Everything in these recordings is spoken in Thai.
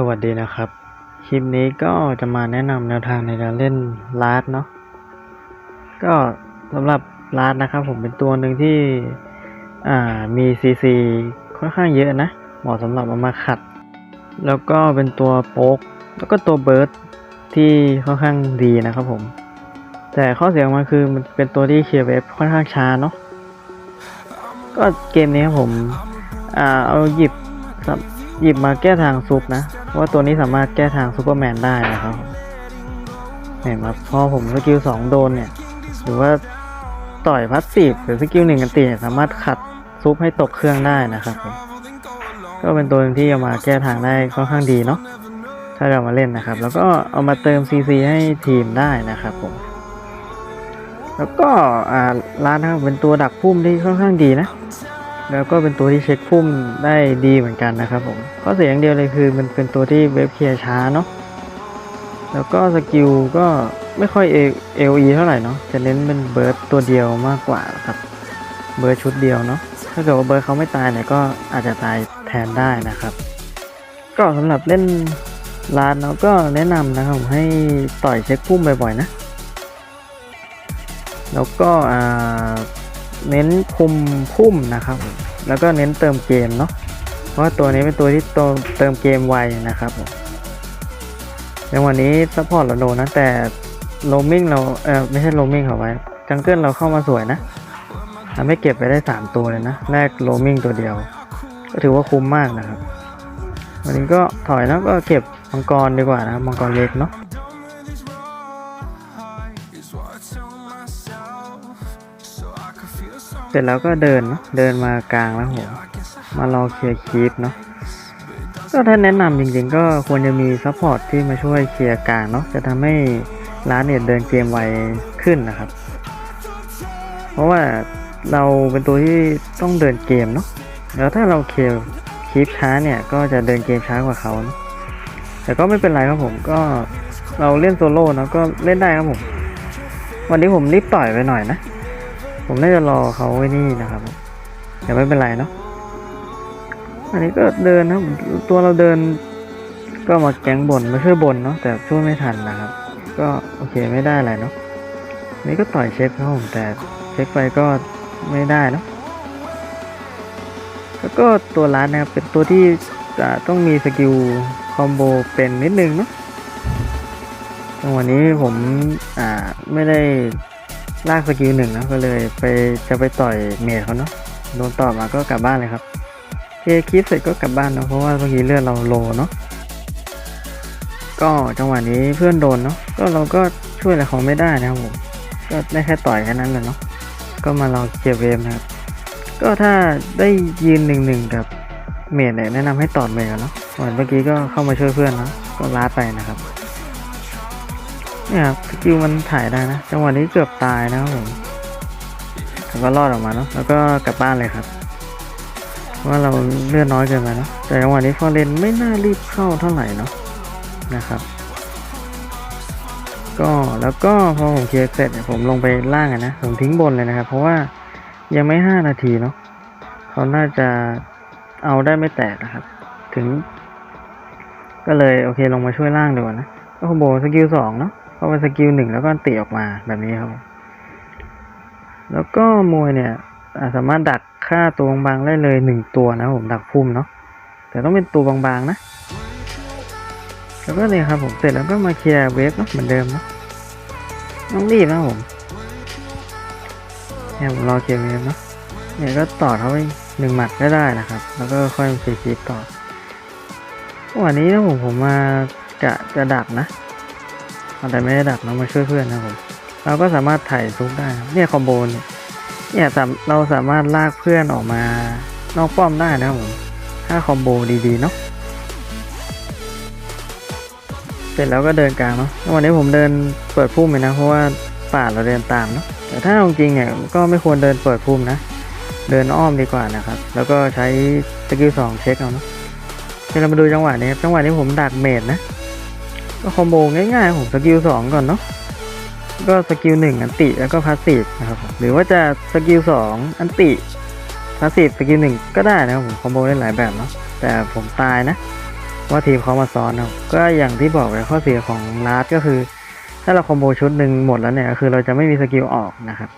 สวัสดีนะครับ คลิปนี้ก็จะมาแนะนำแนวทางในการเล่นลาดเนาะก็สำหรับลาดนะครับ ผมเป็นตัวหนึ่งที่อ่ามีซีซีค่อนข้างเยอะนะเหมาะสำหรับเอามาขัด แล้วก็เป็นตัวโป๊ก แล้วก็ตัวเบิร์ดที่ค่อนข้างดีนะครับผม แต่ข้อเสียของมันคือมันเป็นตัวที่เคลียร์เวฟค่อนข้างช้าเนาะก็เกมนี้ครับผม อ่าเอาหยิบสับ หยิบมาแก้ทางซุปนะ ว่าตัวนี้สามารถแก้ทางซูเปอร์แมนได้นะครับเห็นไหมพอผมสกิลสองโดนเนี่ย หรือว่าต่อยพัสซีฟหรือสกิลหนึ่งกันตีสามารถขัดซุปให้ตกเครื่องได้นะครับก็เป็นตัวที่เอามาแก้ทางได้ค่อนข้างดีเนาะถ้าเรามาเล่นนะครับ แล้วก็เอามาเติม CC ให้ทีมได้นะครับผมแล้วก็อ่าร้านนะครับเป็นตัวดักพุ่มที่ค่อนข้างดีนะ แล้วก็เป็นตัวที่เช็คพุ่มได้ดีเหมือนกันนะครับผมข้อเสียอย่างเดียวเลยคือมันเป็นตัวที่เว็บเคลียร์ช้าเนาะแล้วก็สกิลก็ไม่ค่อยเอลีเท่าไหร่เนาะจะเน้นเป็นเบิร์ดตัวเดียวมากกว่าครับ เบิร์ดชุดเดียวเนาะถ้าเกิดว่าเบิร์ดเขาไม่ตายเนี่ยก็อาจจะตายแทนได้นะครับ ก็สำหรับเล่นร้านเนาะก็แนะนำนะครับผมให้ต่อยเช็คพุ่มบ่อยๆนะ แล้วก็อ่า เน้นคุมพุ่มนะครับ แล้วก็เน้นเติมเกมเนาะเพราะว่าตัวนี้เป็นตัวที่เติมเติมเกมไวนะครับผมในวันนี้ซัพพอร์ตเราโดนนะแต่โรมมิ่งเราเออไม่ใช่โรมมิ่งเขาไว้จังเกิลเราเข้ามาสวยนะทำให้เก็บไปได้ 3 ตัวเลยนะแรกโรมมิ่งตัวเดียว ก็ถือว่าคุ้มมากนะครับ วันนี้ก็ถอยแล้วก็เก็บมังกรดีกว่านะมังกรเล็กเนาะ เสร็จแล้วก็เดินเนอะเดินมากลางแล้วผมมารอเคลียร์คีปเนาะก็ถ้าแนะนำจริงๆ ก็ควรจะมีซัพพอร์ตที่มาช่วยเคลียร์กลางเนาะจะทำให้ร้านเนี่ยเดินเกมไวขึ้นนะครับ เพราะว่าเราเป็นตัวที่ต้องเดินเกมเนาะแล้วถ้าเราเคลียร์คีปช้าเนี่ยก็จะเดินเกมช้ากว่าเขาเนอะแต่ก็ไม่เป็นไรครับผมก็เราเล่นโซโล่เนาะก็เล่นได้ครับผม วันนี้ผมรีบต่อยไปหน่อยนะ ผมน่าจะรอเขาไว้นี่นะครับแต่ไม่เป็นไรเนาะอันนี้ก็เดินนะตัวเราเดิน ก็มาแก๊งบนมาช่วยบนเนาะแต่ช่วยไม่ทันนะครับ ก็โอเคไม่ได้อะไรเนาะนี่ก็ต่อยเช็คครับผมแต่เช็คไปก็ไม่ได้เนาะแล้วก็ตัวร้านนะครับเป็นตัวที่จะต้องมีสกิลคอมโบเป็นนิดนึงเนาะจังหวะนี้ผมอ่าไม่ได้ ลากสกิลหนึ่งนะก็เลยไปจะไปต่อยเมทเขาเนาะโดนต่อมาก็กลับบ้านเลยครับเคคลิปเสร็จก็กลับบ้านเนาะเพราะว่าเมื่อกี้เลือดเราโลเนาะก็จังหวะนี้เพื่อนโดนเนาะก็เราก็ช่วยอะไรเขาไม่ได้นะครับผมก็ได้แค่ต่อยแค่นั้นแหละเนาะก็มาเราเคียร์เวฟนะครับก็ถ้าได้ยืนหนึ่งหนึ่งกับเมทเนี่ยแนะนำให้ต่อเมทกันเนาะเหมือนเมื่อกี้ก็เข้ามาช่วยเพื่อนเนาะก็ลาไปนะครับ เนี่ยครับสกิลมันถ่ายได้นะ จังหวะนี้เกือบตายนะครับผมแต่ก็รอดออกมาเนาะแล้วก็กลับบ้านเลยครับว่าเราเลือดน้อยเกินไปเนาะแต่จังหวะนี้ฟอร์เรนไม่น่ารีบเข้าเท่าไหร่เนาะนะครับ ก็แล้วก็พอผมเคลียร์เสร็จเนี่ยผมลงไปล่างนะผมทิ้งบนเลยนะครับ เพราะว่ายังไม่ห้านาทีเนาะเขาน่าจะเอาได้ไม่แตกนะครับ ถึง ก็เลยโอเคลงมาช่วยล่างดีกว่านะก็คอมโบสกิลสองเนาะ พอเป็นสกิลหนึ่งแล้วก็ตีออกมาแบบนี้ครับ แล้วก็มวยเนี่ยาสามารถดักฆ่าตัวบางๆได้เลยหนึ่งตัวนะผมดักพุ่มเนาะแต่ต้องเป็นตัวบางๆนะ แล้วก็เนี่ยครับผมเสร็จแล้วก็มาเคลียร์เวฟเนาะเหมือนเดิมเนาะต้องรีบนะผมเนี่ยผมรอเคลียร์เวฟเนาะเนี่ยก็ต่อเขาไปหนึ่งหมัดก็ได้นะครับ แล้วก็ค่อยมาเคลียร์คลิปต่อวันนี้นะผมผมมาจะจะดักนะ แต่ไม่ได้ดักนะมาช่วยเพื่อนนะผมเราก็สามารถถ่ายซุกได้เนี่ยคอมโบเนี่ยเนี่ยเราสามารถลากเพื่อนออกมานอกป้อมได้นะผมถ้าคอมโบดีๆเนาะเสร็จแล้วก็เดินกลางเนาะวันนี้ผมเดินเปิดพุ่มไปนะเพราะว่าป่าเราเดินตามเนาะแต่ถ้าอาจริงเนี่ยก็ไม่ควรเดินเปิดพุ่มนะ เดินอ้อมดีกว่านะครับ แล้วก็ใช้สกิลสองเช็คเอาเนาะเดี๋ยวเรามาดูจังหวะนี้จังหวะนี้ผมดักเมดนะ ก็คอมโบง่ายๆผมสกิลสองก่อนเนาะก็สกิลหนึ่งอันติแล้วก็พาสซีฟนะครับหรือว่าจะสกิลสองอันติพาสซีฟสกิลหนึ่งก็ได้นะครับผมคอมโบได้หลายแบบเนาะแต่ผมตายนะ ว่าทีมเขามาซ้อนครับก็อย่างที่บอกไปข้อเสียของลาร์ดก็คือ ถ้าเราคอมโบชุดหนึ่งหมดแล้วเนี่ยคือเราจะไม่มีสกิลออกนะครับ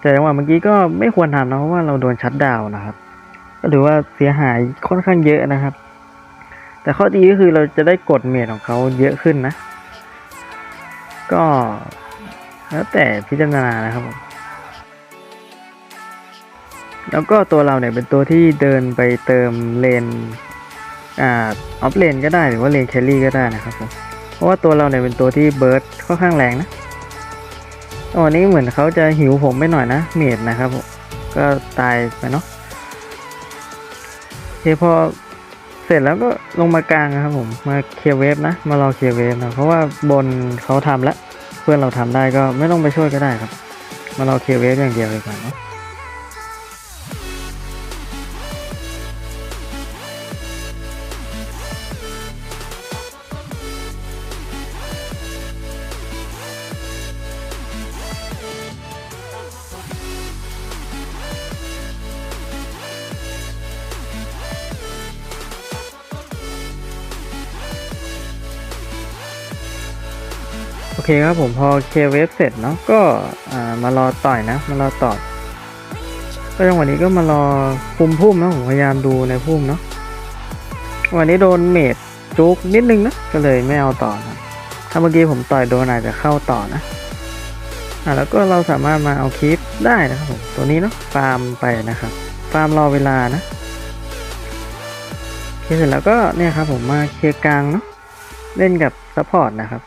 แต่จังหวะเมื่อกี้ก็ไม่ควรทำนะเพราะว่าเราโดนชัดดาวน์นะครับ ก็ถือว่าเสียหายค่อนข้างเยอะนะครับ แต่ข้อดีก็คือเราจะได้กดเมจของเขาเยอะขึ้นนะ ก็แล้วแต่พิจารณานะครับผมแล้วก็ตัวเราเนี่ยเป็นตัวที่เดินไปเติมเลนอ่าออฟเลนก็ได้หรือว่าเลนแคลรี่ก็ได้นะครับผมเพราะว่าตัวเราเนี่ยเป็นตัวที่เบิร์ดค่อนข้างแรงนะตอนนี้เหมือนเขาจะหิวผมไปหน่อยนะเมจนะครับผมก็ตายไปเนาะโอเคพอ เสร็จแล้วก็ลงมากลางนะครับผมมาเคลียร์เวฟนะ มารอเคลียร์เวฟนะเพราะว่าบนเขาทำแล้ว เพื่อนเราทำได้ก็ไม่ต้องไปช่วยก็ได้ครับ มารอเคลียร์เวฟอย่างเดียวเลยก่อนเนาะ คครับผมพอเคเวฟเสร็จเนาะก็มารอต่อยนะ มารอต่อยก็จังหวะนี้ก็มารอคุมพุ่มนะผมพยายามดูในพุ่มเนาะวันนี้โดนเมดจุกนิดนึงนะก็เลยไม่เอาต่อนะถ้าเมื่อกี้ผมต่อยโดนอาจจะเข้าต่อนะอ่าแล้วก็เราสามารถมาเอาคลิปได้นะครับผมตัวนี้เนาะฟาร์มไปนะครับฟาร์มรอเวลานะเคเสร็จแล้วก็เนี่ยครับผมมาเคลียร์กลางเนาะเล่นกับซัพพอร์ตนะครับ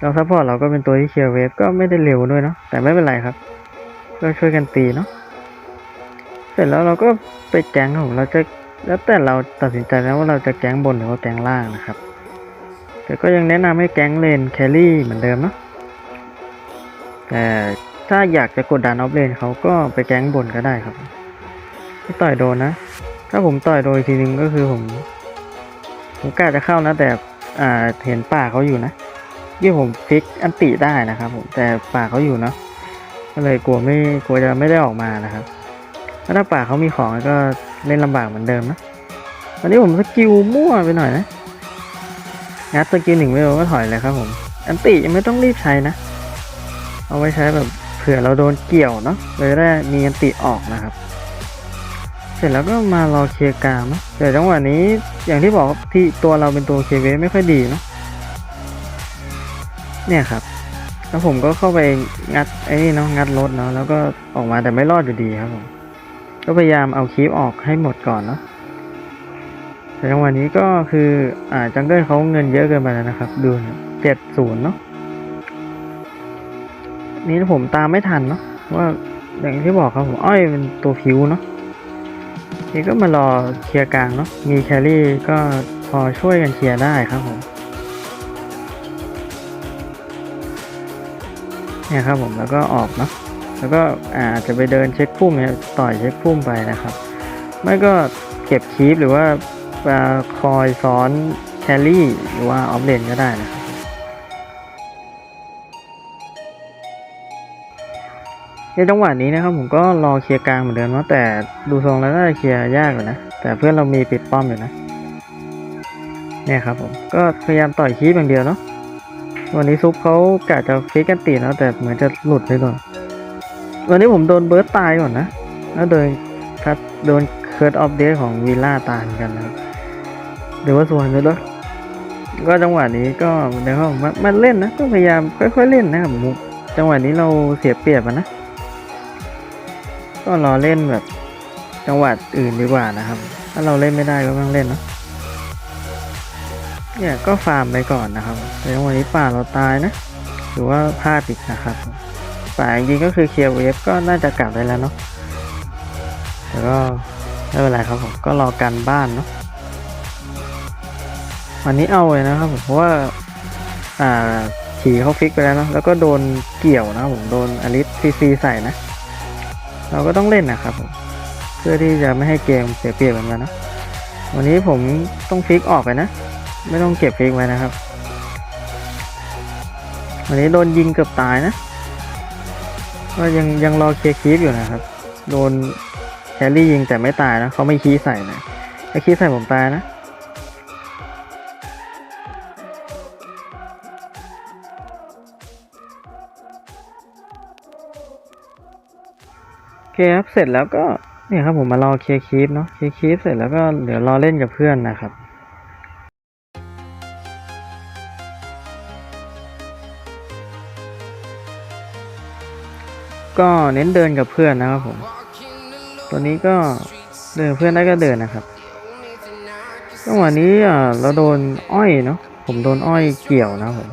เราซัพพอร์ตเราก็เป็นตัวที่เคลียร์เวฟก็ไม่ได้เร็วด้วยเนาะแต่ไม่เป็นไรครับก็ช่วยกันตีเนาะเสร็จแล้วเราก็ไปแก๊งครับผมเราจะแล้วแต่เราตัดสินใจแล้วว่าเราจะแก๊งบนหรือว่าแก๊งล่างนะครับ แต่ก็ยังแนะนำให้แก๊งเลนแครี่เหมือนเดิมเนาะแต่ถ้าอยากจะกดดันออฟเลนเขาก็ไปแก๊งบนก็ได้ครับไม่ต่อยโดนนะ ถ้าผมต่อยโดนอีกทีนึงก็คือผมผมกล้าจะเข้านะแต่อ่าเห็นป่าเขาอยู่นะ ที่ผมฟิกอันติได้นะครับผมแต่ป่าเขาอยู่เนาะก็เลยกลัวไม่กลัวจะไม่ได้ออกมานะครับถ้าป่าเขามีของก็เล่นลำบากเหมือนเดิมนะตอนนี้ผมสกิลมั่วไปหน่อยนะงัดสกิลหนึ่งไม่โดนก็ถอยเลยครับผมอันติยังไม่ต้องรีบใช้นะ เอาไว้ใช้แบบเผื่อเราโดนเกี่ยวเนาะเลยได้มีอันติออกนะครับ เสร็จแล้วก็มารอเคลียร์กลางนะแต่จังหวะนี้อย่างที่บอกที่ตัวเราเป็นตัวเคเวไม่ค่อยดีเนาะ เนี่ยครับ แล้วผมก็เข้าไปงัดไอ้นี่เนาะงัดรถเนาะแล้วก็ออกมาแต่ไม่รอดอยู่ดีครับผมก็พยายามเอาคลิปออกให้หมดก่อนเนาะแต่จังหวะนี้ก็คืออ่าจังเกิลเขาเงินเยอะเกินไปแล้วนะครับดูเจ็ดศูนย์เนาะนี่ผมตามไม่ทันเนาะว่าอย่างที่บอกครับผมอ้อยเป็นตัวผิวเนาะนี่ก็มารอเคลียร์กลางเนาะมีแครี่ก็พอช่วยกันเคลียร์ได้ครับผม เนี่ยครับผมแล้วก็ออกเนาะแล้วก็อาจจะไปเดินเช็คพุ่มเนี่ยต่อยเช็คพุ่มไปนะครับ ไม่ก็เก็บคีปหรือว่าคอยซ้อนแคลรี่หรือว่าออฟเลนก็ได้นะครับในจังหวะนี้นะครับผมก็รอเคลียร์กลางเหมือนเดิมเนาะแต่ดูทรงแล้วน่าจะเคลียร์ยากอยู่นะ แต่เพื่อนเรามีปิดป้อมอยู่นะ เนี่ยครับผมก็พยายามต่อยคีปอย่างเดียวเนาะ วันนี้ซุปเขากะจะฟิกกันตีนะแต่เหมือนจะหลุดไปก่อน วันนี้ผมโดนเบิร์ตตายก่อนนะ แล้วโดนคัดโดนเคิร์ดออฟเดของวีล่าตายกันนะครับเดี๋ยวว่าส่วนไปด้วก็จังหวะนี้ก็เดี๋ยวมามาเล่นนะก็พยายามค่อยๆเล่นนะครับมุกจังหวะนี้เราเสียเปรียบนะ ก็รอเล่นแบบจังหวะอื่นดีกว่านะครับ ถ้าเราเล่นไม่ได้ก็ต้องเล่นเนาะ เนี่ยก็ฟาร์มไปก่อนนะครับแต่วันนี้ป่าเราตายนะหรือว่าพลาดอีกนะครับป่าจริงๆก็คือเคลียร์เวฟก็น่าจะกลับได้แล้วเนาะแต่ก็ไม่เป็นไรครับผมก็รอกันบ้านเนาะวันนี้เอาเลยนะครับผมเพราะว่าอ่าขี่เขาฟิกไปแล้วเนาะแล้วก็โดนเกี่ยวนะครับผมโดนอลิสซีซีใส่นะ เราก็ต้องเล่นนะครับผมเพื่อที่จะไม่ให้เกมเสียเปรียบเหมือนกันนะวันนี้ผมต้องฟิกออกไปนะ ไม่ต้องเก็บเองไว้นะครับ วันนี้โดนยิงเกือบตายนะ ก็ยังยังรอเคลียร์คีฟอยู่นะครับ โดนแครี่ยิงแต่ไม่ตายนะเขาไม่คีใส่นะถ้าคีใส่ผมตายนะเคครับเสร็จแล้วก็เนี่ยครับผมมารอเคลียร์คีฟเนาะเคลียร์คีฟเสร็จแล้วก็เดี๋ยวรอเล่นกับเพื่อนนะครับ ก็เน้นเดินกับเพื่อนนะครับผม ตัวนี้ก็เดินเพื่อนได้ก็เดินนะครับจังหวะนี้เราโดนอ้อยเนาะผมโดนอ้อยเกี่ยวนะผม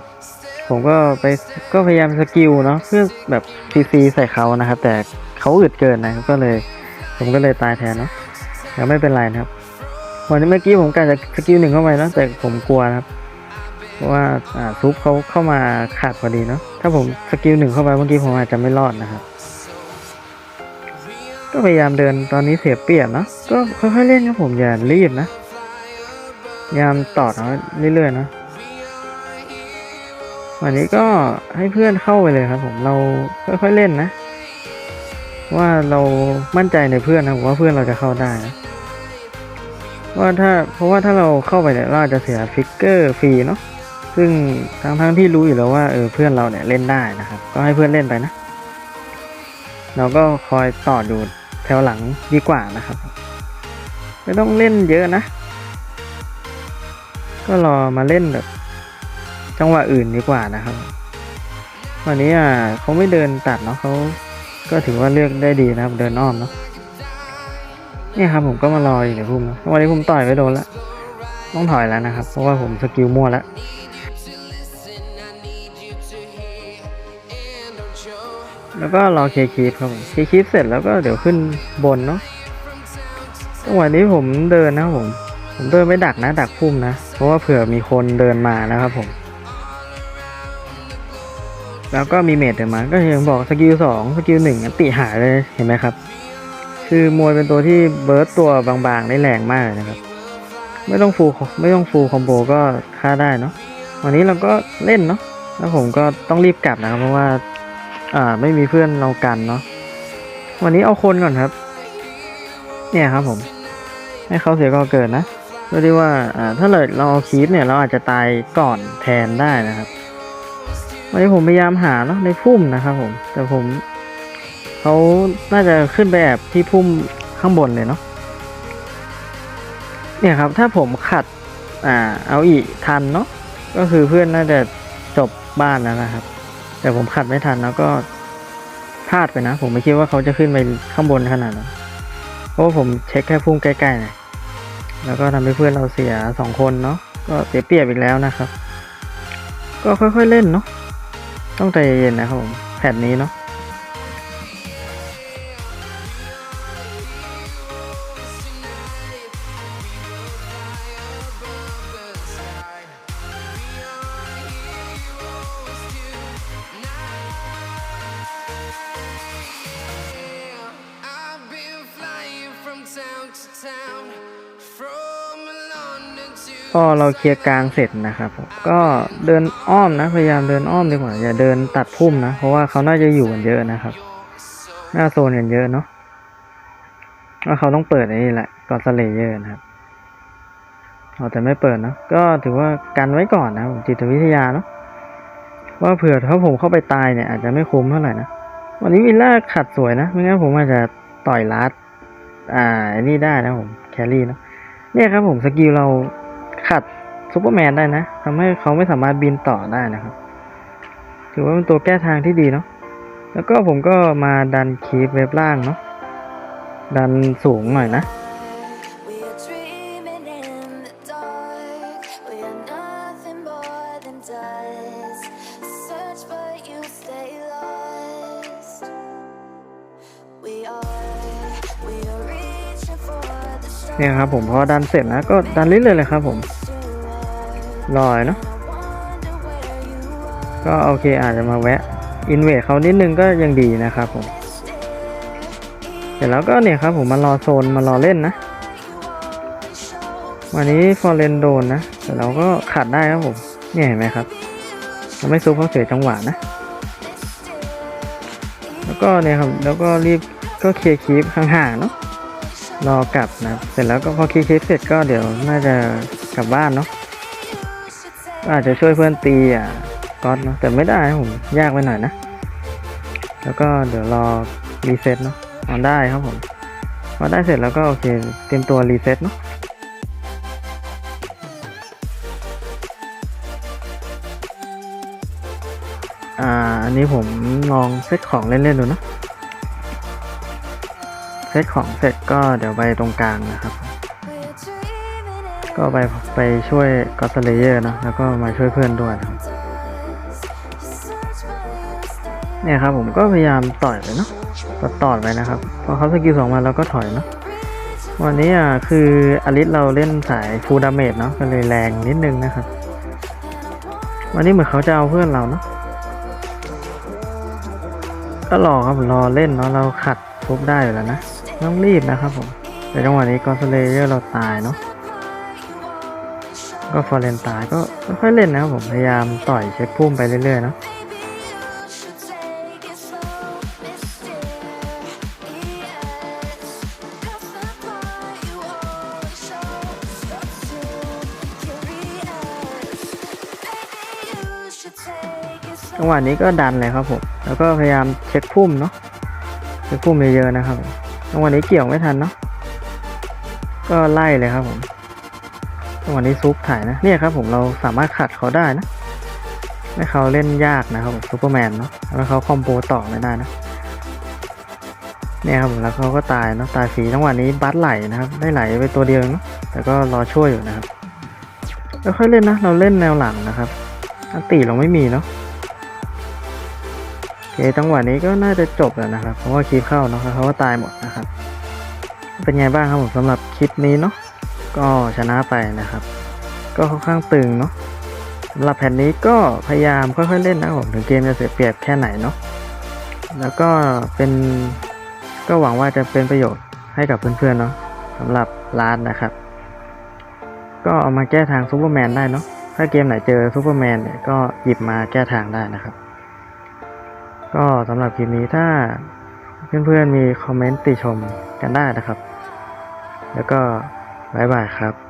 ผมก็ไปก็พยายามสกิลเนาะเพื่อแบบซีซีใส่เขานะครับ แต่เขาอึดเกินนะครับก็เลย ผมก็เลยตายแทนเนาะแต่ไม่เป็นไรนะครับวันนี้เมื่อกี้ผมกะจะสกิลหนึ่งเข้าไปนะแต่ผมกลัวนะครับเพราะว่าอ่าซุปเขาเข้ามาขาดพอดีเนาะถ้าผมสกิลหนึ่งเข้าไปเมื่อกี้ผมอาจจะไม่รอดนะครับ ก็พยายามเดินตอนนี้เสียเปรียบนะก็ค่อยๆเล่นครับผมอย่ารีบนะพยายามต่อเอาเรื่อยๆนะวันนี้ก็ให้เพื่อนเข้าไปเลยครับ ผมเราค่อยๆเล่นนะ ว่าเรามั่นใจในเพื่อนนะว่าเพื่อนเราจะเข้าได้นะว่าถ้าเพราะว่าถ้าเราเข้าไปเนี่ยเราจะเสียฟิกเกอร์ฟรีเนาะซึ่งทั้งทั้งๆที่รู้อยู่แล้วว่าเออเพื่อนเราเนี่ยเล่นได้นะครับ ก็ให้เพื่อนเล่นไปนะ เราก็คอยต่อดู แถวหลังดีกว่านะครับ ไม่ต้องเล่นเยอะนะ ก็รอมาเล่นแบบ จังหวะอื่นดีกว่านะครับ วันนี้อะเขาไม่เดินตัดเนาะเขาก็ถือว่าเลือกได้ดีนะครับ เดินอ้อมเนาะเนี่ยครับผมก็มารออยู่ในพุ่มเนะวันนี้ผมต่อยไปโดนแล้วต้องถอยแล้วนะครับ เพราะว่าผมสกิลมั่วแล้ว แล้วก็รอเคลียคลิปครับผมเคลียคลิปเสร็จแล้วก็เดี๋ยวขึ้นบนเนาะจังหวะนี้ผมเดินนะครับผม ผมเดินไม่ดักนะ ดักพุ่มนะ เพราะว่าเผื่อมีคนเดินมานะครับผม แล้วก็มีเมดเดินมา ก็ยังบอกสกิลสองสกิลหนึ่งติหายเลยเห็นไหมครับ คือมวยเป็นตัวที่เบิร์ตตัวบางๆได้แรงมากนะครับ ไม่ต้องฟูลไม่ต้องฟูลคอมโบก็ฆ่าได้เนาะวันนี้เราก็เล่นเนาะแล้วผมก็ต้องรีบกลับนะครับเพราะว่า อ่า ไม่มีเพื่อนเรากันเนาะวันนี้เอาคนก่อนครับ เนี่ยครับผม ให้เขาเสียก่อเกิดนะเพื่อที่ว่าอ่าถ้าเราเราเอาคีปเนี่ยเราอาจจะตายก่อนแทนได้นะครับวันนี้ผมพยายามหาเนาะในพุ่มนะครับผม แต่ผมเขาน่าจะขึ้นไปแอบที่พุ่มข้างบนเลยเนาะเนี่ยครับ ถ้าผมขัดอ่าเอาอีกทันเนาะก็คือเพื่อนน่าจะจบบ้านแล้วนะครับ แต่ผมขัดไม่ทันแล้วก็พลาดไปนะ ผมไม่คิดว่าเขาจะขึ้นไปข้างบนขนาดนั้นเพราะผมเช็คแค่พุ่งใกล้ๆนะแล้วก็ทำให้เพื่อนเราเสียสองคนเนาะก็เสียเปรียบอีกแล้วนะครับ ก็ค่อยๆเล่นเนาะต้องใจเย็นนะครับผมแผนนี้เนาะ อเราเคลียร์กลางเสร็จนะครับผมก็เดินอ้อมนะพยายามเดินอ้อมดีกว่าอย่าเดินตัดพุ่มนะเพราะว่าเขาน่าจะอยู่กันเยอะนะครับ หน้าโซนกันเยอะเนาะว่าเขาต้องเปิดไอ้นี่แหละกอสเลเยอร์นะครับเอาแต่ไม่เปิดเนาะก็ถือว่ากันไว้ก่อนนะผมจิตวิทยาเนาะว่าเผื่อถ้าผมเข้าไปตายเนี่ยอาจจะไม่คุ้มเท่าไหร่นะวันนี้วิลล่าขัดสวยนะไม่งั้นผมอาจจะต่อยลัดอ่าอ้นี่ได้นะผมแครี่เนาะเนี่ยครับผมสกิลเรา ขัดซูเปอร์แมนได้นะทำให้เขาไม่สามารถบินต่อได้นะครับ ถือว่าเป็นตัวแก้ทางที่ดีเนาะแล้วก็ผมก็มาดันคีฟเว็บล่างเนาะดันสูงหน่อยนะ เนี่ยครับผมพอดันเสร็จนะก็ดันเรื่อยเลยครับผม You are. รอยเนาะก็โอเคอาจจะมาแวะอินเวดเขานิดนึงก็ยังดีนะครับผมเสร็จแล้วก็เนี่ยครับผมมารอโซนมารอเล่นนะ วันนี้ฟอร์เรนโดนนะแต่เราก็ขัดได้ครับผม เนี่ยเห็นไหมครับเราไม่ซุปเขาเสียจังหวะนะ แล้วก็เนี่ยครับแล้วก็รีบก็เคลียร์คีปห่างๆเนาะ รอกลับนะเสร็จแล้วก็พอคลียร์คีปเสร็จก็เดี๋ยวน่าจะกลับบ้านเนาะก็อาจจะช่วยเพื่อนตีอะก๊อตเนาะแต่ไม่ได้ผมยากไปหน่อยนะ แล้วก็เดี๋ยวรอรีเซ็ตเนาะนอนได้ครับผมพอได้เสร็จแล้วก็โอเคเตรียมตัวรีเซ็ตเนาะอ่าอันนี้ผมลองเซตของเล่นๆดูนะ ซตของเสร็จก็เดี๋ยวไปตรงกลางนะครับ ก็ไปไปช่วยก็สเลเยอร์นะแล้วก็มาช่วยเพื่อนด้วยนะเนี่ยครับผมก็พยายามต่อยไปเนาะตัดต่อยไปนะครับ พอเขาสกิลสองมาเราก็ถอยเนาะวันนี้อะคืออลิสเราเล่นสายฟูลดาเมจเนาะก็เลยแรงนิดนึงนะครับ วันนี้เหมือนเขาจะเอาเพื่อนเราเนาะก็รอครับรอเล่นเนาะเราขัดทุบได้อยู่แล้วนะ ต้องรีบนะครับผม แต่จังหวะนี้ก็สเลเยอร์เราตายเนาะ ก็ฟอร์เรนตายก็ค่อยเล่นนะครับผม พยายามต่อยเช็คพุ่มไปเรื่อยๆเนาะจังหวะนี้ก็ดันเลยครับผม แล้วก็พยายามเช็คพุ่มเนาะ เช็คพุ่มเยอะๆนะครับผม จังหวะนี้เกี่ยวไม่ทันเนาะก็ไล่เลยครับผมจังหวะนี้ซุปถ่ายนะเนี่ยครับผมเราสามารถขัดเขาได้นะให้เขาเล่นยากนะครับผมซูเปอร์แมนเนาะแล้วเขาคอมโบต่อไม่ได้นะเนี่ยครับผมแล้วเขาก็ตายเนาะตายฟรีจังหวะนี้บัสไหลนะครับ ได้ไหลไปตัวเดียวเนาะแต่ก็รอช่วยอยู่นะครับค่อยเล่นนะ เราเล่นแนวหลังนะครับอันตีเราไม่มีเนาะ เคจังหวะนี้ก็น่าจะจบแล้วนะครับ เพราะว่าคลิปเข้าเนาะเขาก็ตายหมดนะครับ เป็นไงบ้างครับผมสำหรับคลิปนี้เนาะก็ชนะไปนะครับ ก็ค่อนข้างตึงเนาะสำหรับแผ่นนี้ก็พยายามค่อยๆเล่นนะครับผมถึงเกมจะเสียเปรียบแค่ไหนเนาะแล้วก็เป็นก็หวังว่าจะเป็นประโยชน์ให้กับเพื่อนๆเนาะสำหรับร้านนะครับ ก็เอามาแก้ทางซูเปอร์แมนได้เนาะถ้าเกมไหนเจอซูเปอร์แมนเนี่ยก็หยิบมาแก้ทางได้นะครับ ก็สำหรับคลิปนี้ถ้าเพื่อนๆมีคอมเมนต์ติชมกันได้นะครับ แล้วก็บายบายครับ